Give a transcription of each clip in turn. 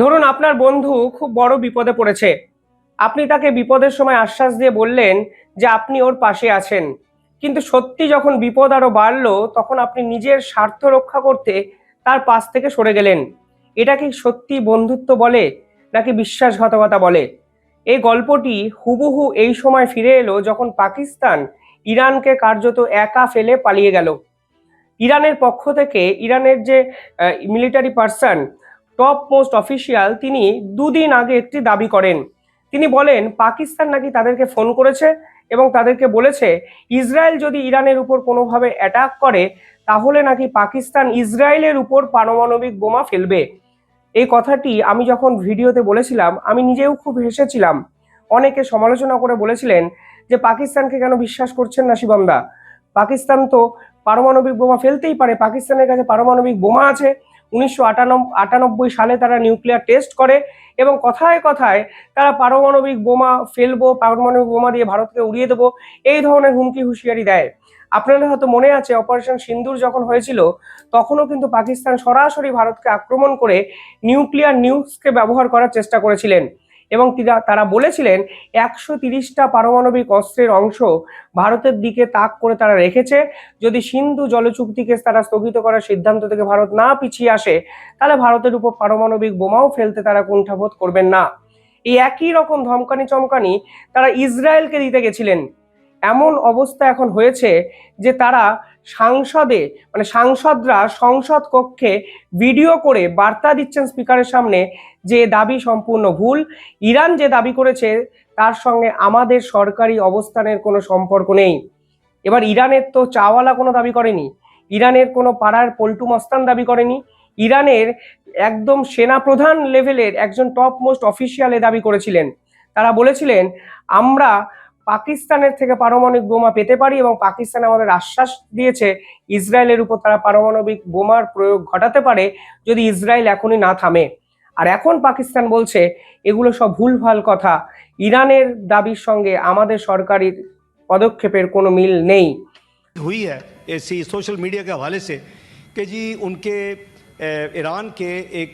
ধরুন আপনার বন্ধু খুব বড় বিপদে পড়েছে। আপনি তাকে বিপদের সময় আশ্বাস দিয়ে বললেন যে আপনি ওর পাশে আছেন। কিন্তু সত্যি যখন বিপদ আরও বাড়লো, তখন আপনি নিজের স্বার্থ রক্ষা করতে তার পাশ থেকে সরে গেলেন। এটা কি সত্যি বন্ধুত্ব বলে, নাকি বিশ্বাসঘাতকতা বলে? এই গল্পটি হুবহু এই সময় ফিরে এলো যখন পাকিস্তান ইরানকে কার্যত একা ফেলে পালিয়ে গেল। ইরানের পক্ষ থেকে, ইরানের যে military person top most official তিনি দুদিন আগে একটি দাবি করেন। তিনি বলেন, পাকিস্তান নাকি তাদেরকে ফোন করেছে এবং তাদেরকে বলেছে, ইসরায়েল যদি ইরানের উপর কোনোভাবে অ্যাটাক করে, তাহলে নাকি পাকিস্তান ইসরায়েলের উপর পারমাণবিক বোমা ফেলবে। এই কথাটি আমি যখন ভিডিওতে বলেছিলাম, আমি নিজেও খুব হেসেছিলাম। অনেকে সমালোচনা করে বলেছিলেন যে, পাকিস্তানকে কেন বিশ্বাস করছেন না শিবমদা পাকিস্তান তো পারমাণবিক বোমা ফেলতেই পারে, পাকিস্তানের কাছে পারমাণবিক বোমা আছে উনিশশো আটানব্বই সালে তারা নিউক্লিয়ার টেস্ট করে এবং কথায় কথায় তারা পারমাণবিক বোমা ফেলব, পারমাণবিক বোমা দিয়ে ভারতকে উড়িয়ে দেবো, এই ধরনের হুমকি হুঁশিয়ারি দেয়। আপনাদের হয়তো মনে আছে, অপারেশন সিন্দুর যখন হয়েছিল, তখনও কিন্তু পাকিস্তান সরাসরি ভারতকে আক্রমণ করে নিউক্লিয়ার নিউজকে ব্যবহার করার চেষ্টা করেছিলেন। এবং তিরা- বলেছিলেন, একশো তিরিশটা পারমাণবিক অস্ত্রের অংশ ভারতের দিকে তাক করে তারা রেখেছে। যদি সিন্ধু জলচুক্তিকে তারা স্থগিত করার সিদ্ধান্ত থেকে ভারত না পিছিয়ে আসে, তাহলে ভারতের উপর পারমাণবিক বোমাও ফেলতে তারা কুণ্ঠাবোধ করবেন না। এই একই রকম ধমকানি চমকানি তারা ইসরায়েলকে দিতে গেছিলেন। এমন অবস্থা এখন হয়েছে যে তারা সাংসদে মানে সাংসদরা সংসদ কক্ষে ভিডিও করে বার্তা দিচ্ছেন স্পিকারের সামনে যে দাবি সম্পূর্ণ ভুল। ইরান যে দাবি করেছে, তার সঙ্গে আমাদের সরকারি অবস্থানের কোনো সম্পর্ক নেই। এবার ইরানের তো চাওয়ালা কোনো দাবি করেনি। ইরানের কোনো পাড়ার পল্টু মস্তান দাবি করেনি। ইরানের একদম সেনা প্রধান লেভেলের একজন টপ মোস্ট অফিসিয়ালে দাবি করেছিলেন। তারা বলেছিলেন, আমরা পাকিস্তানের থেকে পারমাণবিক বোমা পেতে পারি এবং পাকিস্তান আমাদের আশ্বাস দিয়েছে ইসরায়েলের উপর তারা পারমাণবিক বোমার প্রয়োগ ঘটাতে পারে যদি ইসরায়েল এখনই না থামে আর এখন পাকিস্তান বলছে এগুলো সব ভুলভাল কথা ইরানের দাবির সঙ্গে আমাদের সরকারি পদক্ষেপের কোনো মিল নেই हुई है ऐसी सोशल मीडिया के हवाले से कि जी उनके अ, ईरान के एक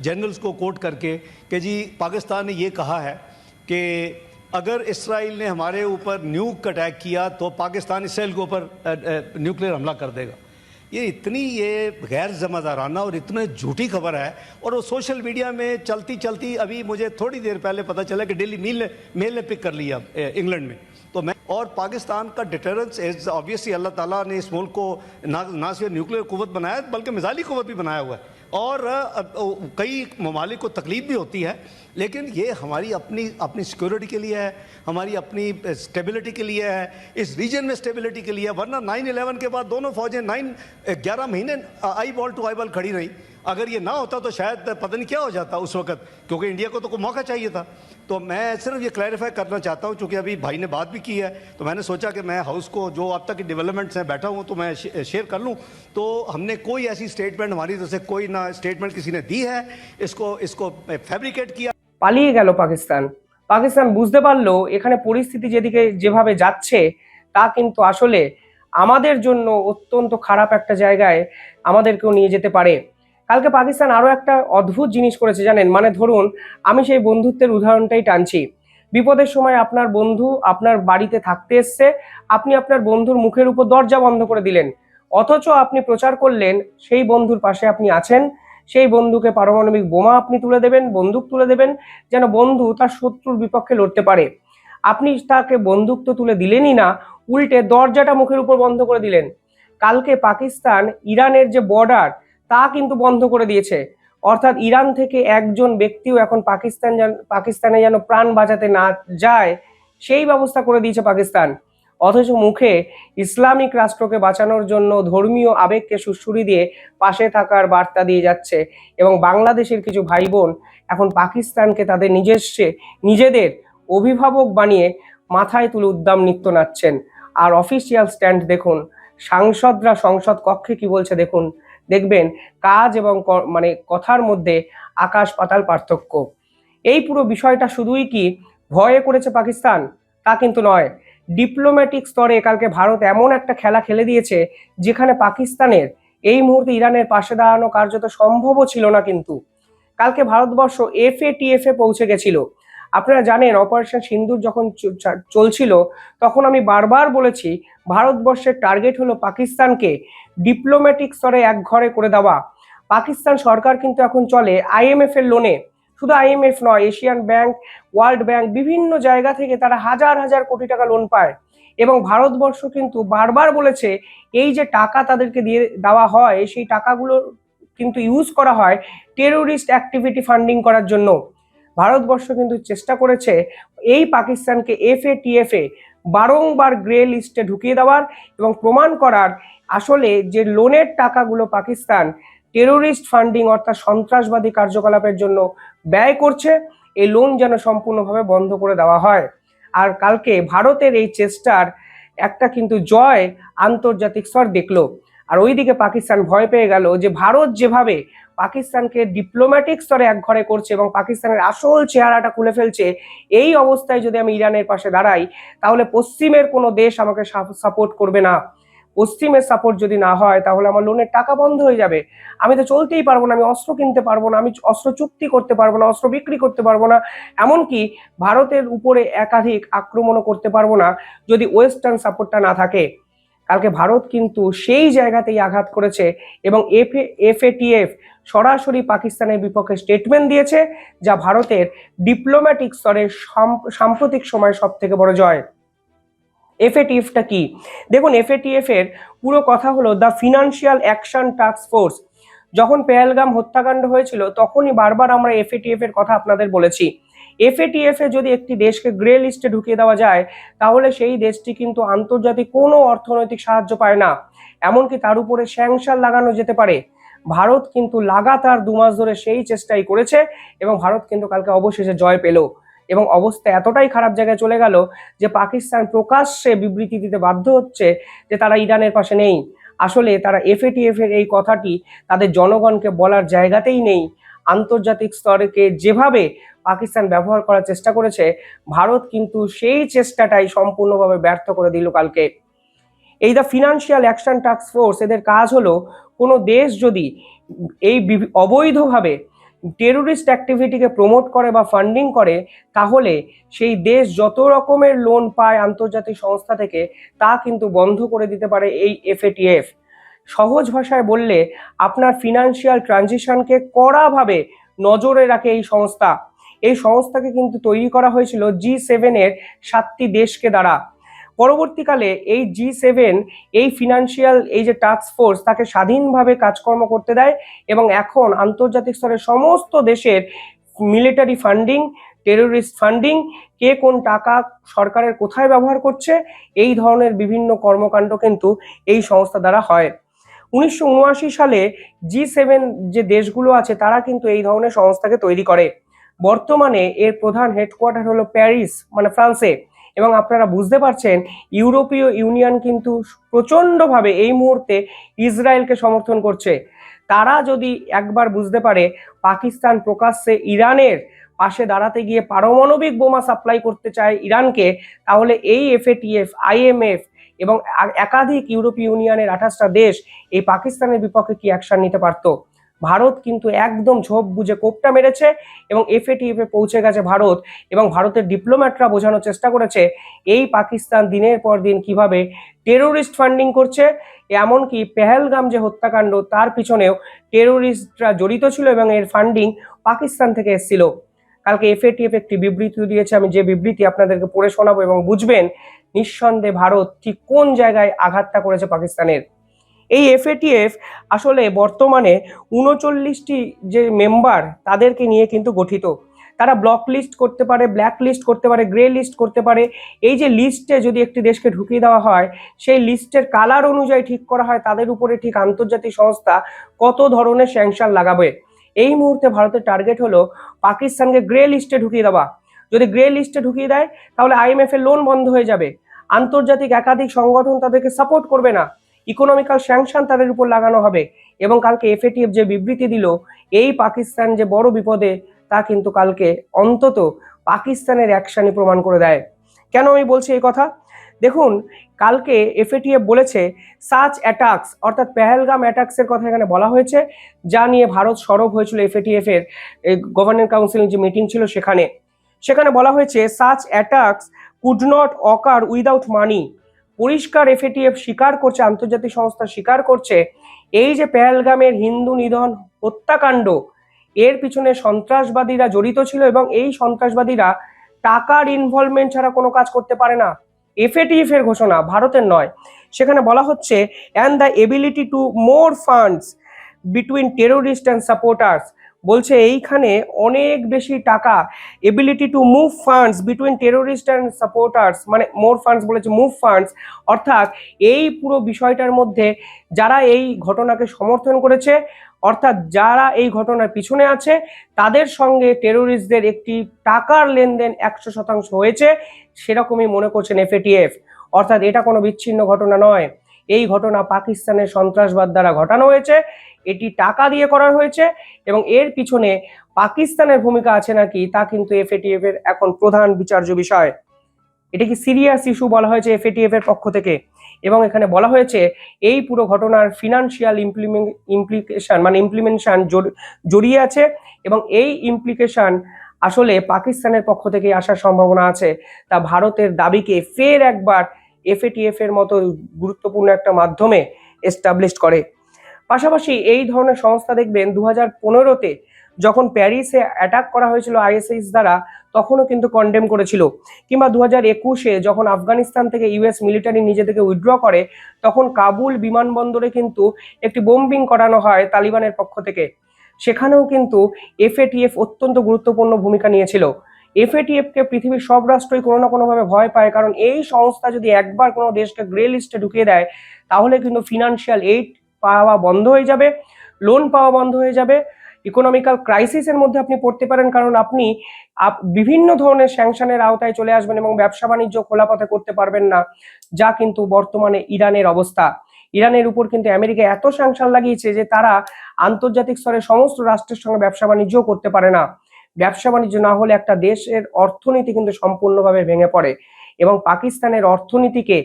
जनरल्स को कोट करके कि जी पाकिस्तान ने ये कहा है कि اگر اسرائیل نے ہمارے اوپر نیوک اٹیک کیا تو پاکستان اسرائیل کے اوپر نیوکلیر حملہ کر دے گا۔ یہ اتنی یہ غیر ذمہ دارانہ اور اتنے جھوٹی خبر ہے اور وہ سوشل میڈیا میں چلتی چلتی ابھی مجھے تھوڑی دیر پہلے پتہ چلا کہ ڈیلی میل نے میل نے پک کر لیا انگلینڈ میں۔ تو میں، اور پاکستان کا ڈیٹرنس آبویسلی اللہ تعالیٰ نے اس ملک کو نہ صرف نیوکلیر قوت بنایا بلکہ مزالی قوت بھی بنایا ہوا ہے۔ اور کئی ممالک کو تکلیف بھی ہوتی ہے، لیکن یہ ہماری اپنی اپنی سیکیورٹی کے لیے ہے، ہماری اپنی اسٹیبلٹی کے لیے ہے، اس ریجن میں اسٹیبلٹی کے لیے ورنہ نائن الیون کے بعد دونوں فوجیں نائن گیارہ مہینے آئی بال ٹو آئی بال کھڑی رہیں۔ اگر یہ نہ ہوتا تو شاید پتہ نہیں کیا ہو جاتا اس وقت، کیونکہ انڈیا کو تو کوئی موقع چاہیے تھا۔ تو میں صرف یہ کلیریفائی کرنا چاہتا ہوں، چونکہ ابھی بھائی نے بات بھی کی ہے۔ تو میں نے سوچا کہ میں ہاؤس کو جو اب تک ڈیولپمنٹس ہیں بیٹھا ہوں، تو میں شیئر کر لوں۔ تو ہم نے کوئی ایسی سٹیٹمنٹ ہماری طرف سے کوئی نہ سٹیٹمنٹ کسی نے دی ہے، اس کو اس کو فیبریکیٹ کیا۔ পালিয়ে গেল পাকিস্তান। পাকিস্তান বুঝতে পারলো এখানে পরিস্থিতি যেদিকে যেভাবে যাচ্ছে، তা কিন্তু আসলে আমাদের জন্য অত্যন্ত খারাপ একটা জায়গায় আমাদেরকেও নিয়ে যেতে পারে। কালকে পাকিস্তান আরও একটা অদ্ভুত জিনিস করেছে, জানেন? মানে ধরুন, আমি সেই বন্ধুত্বের উদাহরণটাই টানছি। বিপদের সময় আপনার বন্ধু আপনার বাড়িতে থাকতে এসছে, আপনি আপনার বন্ধুর মুখের উপর দরজা বন্ধ করে দিলেন। অথচ আপনি প্রচার করলেন, সেই বন্ধুর পাশে আপনি আছেন, সেই বন্ধুকে পারমাণবিক বোমা আপনি তুলে দেবেন, বন্দুক তুলে দেবেন, যেন বন্ধু তার শত্রুর বিপক্ষে লড়তে পারে। আপনি তাকে বন্দুক তো তুলে দিলেনই না, উল্টে দরজাটা মুখের উপর বন্ধ করে দিলেন। কালকে পাকিস্তান, ইরানের যে বর্ডার তা কিন্তু বন্ধ করে দিয়েছে। অর্থাৎ ইরান থেকে একজন ব্যক্তিও এখন পাকিস্তান পাকিস্তানে যেন প্রাণ বাঁচাতে না যায়, সেই ব্যবস্থা করে দিয়েছে পাকিস্তান। অথচ মুখে ইসলামিক রাষ্ট্রকে বাঁচানোর জন্য ধর্মীয় আবেগকে সুশ্রুরি দিয়ে পাশে থাকার বার্তা দিয়ে যাচ্ছে এবং বাংলাদেশের কিছু ভাই বোন এখন পাকিস্তানকে তাদের নিজস্ব, নিজেদের অভিভাবক বানিয়ে মাথায় তুলে উদ্দাম নৃত্য নাচছেন আর অফিসিয়াল স্ট্যান্ড দেখুন, সাংসদরা সংসদ কক্ষে কি বলছে দেখুন দেখবেন কাজ এবং মানে কথার মধ্যে আকাশ পাতাল পার্থক্য। এই পুরো বিষয়টা শুধুই কি ভয়ে করেছে পাকিস্তান? তা কিন্তু নয়। ডিপ্লোম্যাটিক স্তরে কালকে ভারত এমন একটা খেলা খেলে দিয়েছে যেখানে পাকিস্তানের, এই মুহূর্তে ইরানের পাশে দাঁড়ানো কার্যত সম্ভবও ছিল না কিন্তু। কালকে Bharatvarsha F A T F A পৌঁছে গেছিল। আপনারা জানেন অপারেশন সিন্দুর যখন চলছিল, তখন আমি বারবার বলেছি, ভারতবর্ষের টার্গেট হলো পাকিস্তানকে। ডিপ্লোম্যাটিক স্তরে এক ঘরে করে দেওয়া। পাকিস্তান সরকার কিন্তু এখন চলে আইএমএফ এর লোনে শুধু আইএমএফ নয় এশিয়ান ব্যাংক ওয়ার্ল্ড ব্যাংক বিভিন্ন জায়গা থেকে তারা হাজার হাজার কোটি টাকা লোন পায়। এবং ভারতবর্ষ কিন্তু বারবার বলেছে, এই যে টাকা তাদেরকে দিয়ে দেওয়া হয়, সেই টাকাগুলো কিন্তু ইউজ করা হয় টেরোরিস্ট অ্যাক্টিভিটি ফান্ডিং করার জন্য। ভারতবর্ষ কিন্তু চেষ্টা করেছে এই পাকিস্তানকে এফএটিএফ এ বারংবার গ্রে লিস্টে ঢুকিয়ে দেওয়ার এবং প্রমাণ করার আসলে যে লোনের টাকাগুলো পাকিস্তান টেরোরিস্ট ফান্ডিং অর্থাৎ সন্ত্রাসবাদী কার্যকলাপের জন্য ব্যয় করছে, এই লোন যেন সম্পূর্ণভাবে বন্ধ করে দেওয়া হয়। আর কালকে ভারতের এই চেষ্টার একটা কিন্তু জয় আন্তর্জাতিক স্তর দেখল। আর ওইদিকে পাকিস্তান ভয় পেয়ে গেল যে ভারত যেভাবে পাকিস্তানকে ডিপ্লোম্যাটিক স্তরে একঘরে করছে এবং পাকিস্তানের আসল চেহারাটা খুলে ফেলছে, এই অবস্থায় যদি আমি ইরানের পাশে দাঁড়াই, তাহলে পশ্চিমের কোনো দেশ আমাকে সাপোর্ট করবে না। পশ্চিমের সাপোর্ট যদি না হয়, তাহলে আমার লোনের টাকা বন্ধ হয়ে যাবে। আমি তো চলতেই পারব না, আমি অস্ত্র কিনতে পারব না, আমি অস্ত্র চুক্তি করতে পারব না, অস্ত্র বিক্রি করতে পারব না। এমনকি ভারতের উপরে একাধিক আক্রমণও করতে পারব না, যদি ওয়েস্টার্ন সাপোর্টটা না থাকে। কালকে ভারত কিন্তু সেই জায়গাতেই আঘাত করেছে এবং এফ এফএটিএফ সরাসরি পাকিস্তানের বিপক্ষে স্টেটমেন্ট দিয়েছে, যা ভারতের ডিপ্লোম্যাটিক স্তরে সাম্প্রতিক সময় সব থেকে বড় জয়। এফএটিএফটা কি? দেখুন এফএটিএফ এর পুরো কথা হলো the financial action task force যখন পেহেলগাম হত্যাকাণ্ড হয়েছিল, তখনই বারবার আমরা এফএটিএফ এর কথা আপনাদের বলেছি। এফএটিএফ এ যদি একটি দেশকে গ্রে লিস্টে ঢুকিয়ে দেওয়া যায়, তাহলে সেই দেশটি কিন্তু আন্তর্জাতিক কোনো অর্থনৈতিক সাহায্য পায় না। এমনকি তার উপরে স্যাংশন লাগানো যেতে পারে। ভারত কিন্তু লাগাতার দু মাস ধরে সেই চেষ্টাই করেছে এবং ভারত কিন্তু কালকে অবশেষে জয় পেল। এবং অবস্থা এতটাই খারাপ জায়গায় চলে গেল যে পাকিস্তান প্রকাশ্যে বিবৃতি দিতে বাধ্য হচ্ছে যে তারা ইরানের পাশে নেই। আসলে তারা এফএটিএফ এর এই কথাটি তাদের জনগণকে বলার জায়গাতেই নেই। আন্তর্জাতিক স্তরকে যেভাবে পাকিস্তান ব্যবহার করার চেষ্টা করেছে, ভারত কিন্তু সেই চেষ্টাটাই সম্পূর্ণভাবে ব্যর্থ করে দিল কালকে। এই the financial action task force এদের কাজ হলো কোনো দেশ যদি এই অবৈধভাবে টেরোরিস্ট অ্যাক্টিভিটিকে প্রমোট করে বা ফান্ডিং করে, তাহলে সেই দেশ যত রকমের লোন পায় আন্তর্জাতিক সংস্থা থেকে, তা কিন্তু বন্ধ করে দিতে পারে এই এফএটিএফ সহজ ভাষায় বললে, আপনার ফিনান্সিয়াল ট্রানজিশনকে কড়াভাবে নজরে রাখে এই সংস্থা। এই সংস্থাকে কিন্তু তৈরি করা হয়েছিল জি সেভেনের সাতটি দেশকে দ্বারা। পরবর্তীকালে এই জি সেভেন এই ফিনান্সিয়াল এই যে টাস্ক ফোর্স তাকে স্বাধীনভাবে কাজকর্ম করতে দেয় এবং এখন আন্তর্জাতিক স্তরে সমস্ত দেশের মিলিটারি ফান্ডিং টেরোরিস্ট ফান্ডিং কে কোন টাকা সরকারের কোথায় ব্যবহার করছে, এই ধরনের বিভিন্ন কর্মকাণ্ড কিন্তু এই সংস্থা দ্বারা হয়। উনিশশো উনআশি সালে জি সেভেন যে দেশগুলো আছে তারা কিন্তু এই ধরনের সংস্থাকে তৈরি করে। বর্তমানে এর প্রধান হেডকোয়ার্টার হলো প্যারিস মানে ফ্রান্সে। এবং আপনারা বুঝতে পারছেন, ইউরোপীয় ইউনিয়ন কিন্তু প্রচণ্ডভাবে এই মুহূর্তে ইসরায়েলকে সমর্থন করছে। তারা যদি একবার বুঝতে পারে, পাকিস্তান প্রকাশ্যে ইরানের পাশে দাঁড়াতে গিয়ে পারমাণবিক বোমা সাপ্লাই করতে চায় ইরানকে, তাহলে এই এফএটিএফ, আইএমএফ এবং একাধিক ইউরোপীয় ইউনিয়নের আঠাশটা দেশ এই পাকিস্তানের বিপক্ষে কি অ্যাকশন নিতে পারতো? ভারত কিন্তু একদম ঝোপ বুঝে কোপটা মেরেছে এবং এফএটিএফ এ পৌঁছে গেছে ভারত এবং ভারতের ডিপ্লোম্যাটরা বোঝানোর চেষ্টা করেছে এই পাকিস্তান দিনের পর দিন কীভাবে টেরোরিস্ট ফান্ডিং করছে, এমনকি পেহেলগাম যে হত্যাকাণ্ড তার পিছনেও টেরোরিস্টরা জড়িত ছিল এবং এর ফান্ডিং পাকিস্তান থেকে এসেছিল। কালকে এফএটিএফ একটি বিবৃতি দিয়েছে, আমি যে বিবৃতি আপনাদেরকে পড়ে শোনাবো এবং বুঝবেন, নিঃসন্দেহে ভারত ঠিক কোন জায়গায় আঘাতটা করেছে পাকিস্তানের। এই এফএটিএফ আসলে বর্তমানে উনচল্লিশটি যে মেম্বার তাদেরকে নিয়ে কিন্তু গঠিত। তারা ব্লক লিস্ট করতে পারে ব্ল্যাক লিস্ট করতে পারে গ্রে লিস্ট করতে পারে। এই যে লিস্টে যদি একটি দেশকে ঢুকিয়ে দেওয়া হয়, সেই লিস্টের কালার অনুযায়ী ঠিক করা হয়, তাদের উপরে ঠিক আন্তর্জাতিক সংস্থা কত ধরনের স্যাংশন লাগাবে? এই মুহূর্তে ভারতের টার্গেট হলো পাকিস্তানকে গ্রে লিস্টে ঢুকিয়ে দেওয়া। যদি গ্রে লিস্টে ঢুকিয়ে দেয়, তাহলে আইএমএফ এর লোন বন্ধ হয়ে যাবে। আন্তর্জাতিক একাধিক সংগঠন তাদেরকে সাপোর্ট করবে না। ইকোনমিক্যাল স্যাংশন তাদের উপর লাগানো হবে এবং কালকে এফএটিএফ যে বিবৃতি দিল, এই পাকিস্তান যে বড় বিপদে, তা কিন্তু কালকে অন্তত পাকিস্তানের অ্যাকশনই প্রমাণ করে দেয়। কেন আমি বলছি এই কথা? দেখুন, কালকে এফএটিএফ বলেছে সাচ অ্যাটাক্স অর্থাৎ পেহেলগাম অ্যাটাক্সের কথা এখানে বলা হয়েছে, যা নিয়ে ভারত সরব হয়েছিল এফএটিএফ এর কাউন্সিলের যে মিটিং ছিল সেখানে। সেখানে বলা হয়েছে such attacks could not occur without money পরিষ্কার এফএটিএফ স্বীকার করছে, আন্তর্জাতিক সংস্থা স্বীকার করছে, এই যে পেহেলগামের হিন্দু নিধন হত্যাকাণ্ড, এর পিছনে সন্ত্রাসবাদীরা জড়িত ছিল এবং এই সন্ত্রাসবাদীরা টাকার ইনভলভমেন্ট ছাড়া কোনো কাজ করতে পারে না। এফএটিএফ এর ঘোষণা ভারতের নয়। সেখানে বলা হচ্ছে and the ability to more funds between terrorist and supporters বলছে এইখানে অনেক বেশি টাকা ability to move funds between terrorist and supporters মানে মোর ফান্ডস বলেছে মুভ ফান্ডস অর্থাৎ এই পুরো বিষয়টার মধ্যে যারা এই ঘটনাকে সমর্থন করেছে, অর্থাৎ যারা এই ঘটনার পিছনে আছে, তাদের সঙ্গে টেরোরিস্টদের একটি টাকার লেনদেন একশো শতাংশ হয়েছে, সেরকমই মনে করছেন এফএটিএফ অর্থাৎ এটা কোনো বিচ্ছিন্ন ঘটনা নয়। এই ঘটনা পাকিস্তানের সন্ত্রাসবাদ দ্বারা ঘটানো হয়েছে। এটি টাকা দিয়ে করা হয়েছে এবং এর পিছনে পাকিস্তানের ভূমিকা আছে নাকি তা কিন্তু এফএটিএফ এর এখন প্রধান বিচার্য বিষয়। এটা কি সিরিয়াস ইস্যু বলা হয়েছে এফএটিএফ এর পক্ষ থেকে এবং এখানে বলা হয়েছে এই পুরো ঘটনার ফিনান্সিয়াল ইমপ্লিমেন্ট ইমপ্লিকেশন মানে ইমপ্লিমেন্টেশন জড়িয়ে আছে এবং এই ইমপ্লিকেশন আসলে পাকিস্তানের পক্ষ থেকে আসার সম্ভাবনা আছে। তা ভারতের দাবিকে ফের একবার এফএটিএফ এর মতো গুরুত্বপূর্ণ একটা মাধ্যমে এস্টাবলিশ করে। পাশাপাশি এই ধরনের সংস্থা দেখবেন দু হাজার পনেরোতে যখন প্যারিসে অ্যাটাক করা হয়েছিল আইএসআইএস দ্বারা, তখনও কিন্তু কন্ডেম করেছিল। কিংবা দু হাজার একুশে যখন আফগানিস্তান থেকে ইউএস মিলিটারি নিজে থেকে উইথড্র করে, তখন কাবুল বিমানবন্দরে কিন্তু একটি বোম্বিং করানো হয় তালিবানের পক্ষ থেকে। সেখানেও কিন্তু এফএটিএফ অত্যন্ত গুরুত্বপূর্ণ ভূমিকা নিয়েছিল। এফএটিএফ কে পৃথিবীর সব রাষ্ট্রই কোনো না কোনোভাবে ভয় পায়, কারণ এই সংস্থা যদি একবার কোনো দেশকে গ্রে লিস্টে ঢুকিয়ে দেয়, তাহলে কিন্তু ফিনান্সিয়াল এইড পাওয়া বন্ধ হয়ে যাবে লোন পাওয়া বন্ধ হয়ে যাবে ইকোনমিক্যাল ক্রাইসিসের মধ্যে আপনি পড়তে পারেন কারণ আপনি আপ- বিভিন্ন ধরনের স্যাংশনের আওতায় চলে আসবেন এবং ব্যবসা বাণিজ্য খোলা পথে করতে পারবেন না, যা কিন্তু বর্তমানে ইরানের অবস্থা। ইরানের উপর কিন্তু আমেরিকা এত স্যাংশন লাগিয়েছে যে তারা আন্তর্জাতিক স্তরে সমস্ত রাষ্ট্রের সঙ্গে ব্যবসা বাণিজ্যও করতে পারে না। ব্যবসা বাণিজ্য না হলে একটা দেশের অর্থনীতি কিন্তু সম্পূর্ণভাবে ভেঙে পড়ে এবং পাকিস্তানের অর্থনীতিকে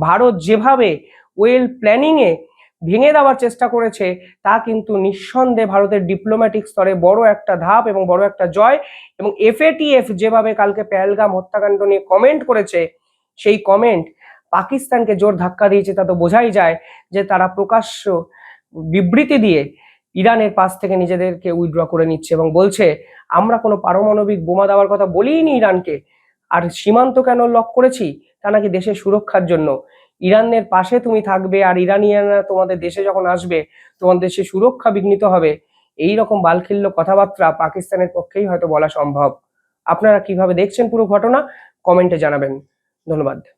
ভারত যেভাবে ওয়েল প্ল্যানিংয়ে ভেঙে দেওয়ার চেষ্টা করেছে, তা কিন্তু নিঃসন্দেহে ভারতের ডিপ্লোম্যাটিক স্তরে বড় একটা ধাপ এবং বড় একটা জয়। এবং এফএটিএফ যেভাবে কালকে পেহেলগাম হত্যাকাণ্ড নিয়ে কমেন্ট করেছে, সেই কমেন্ট পাকিস্তানকে জোর ধাক্কা দিয়েছে তা তো বোঝাই যায় যে তারা প্রকাশ্য বিবৃতি দিয়ে ইরানের পাশ থেকে নিজেদেরকে উইথড্র করে নিচ্ছে এবং বলছে, আমরা কোনো পারমাণবিক বোমা দেওয়ার কথা বলিনি ইরানকে। আর সীমান্ত কেন লক করেছি? তা নাকি দেশের সুরক্ষার জন্য। ইরানের পাশে তুমি থাকবে আর ইরানিয়ানরা তোমাদের দেশে যখন আসবে, তোমাদের দেশে সুরক্ষা বিঘ্নিত হবে। এই রকম বালখিল্য কথাবার্তা পাকিস্তানের পক্ষেই হয়তো বলা সম্ভব। আপনারা কীভাবে দেখছেন পুরো ঘটনা, কমেন্টে জানাবেন। ধন্যবাদ।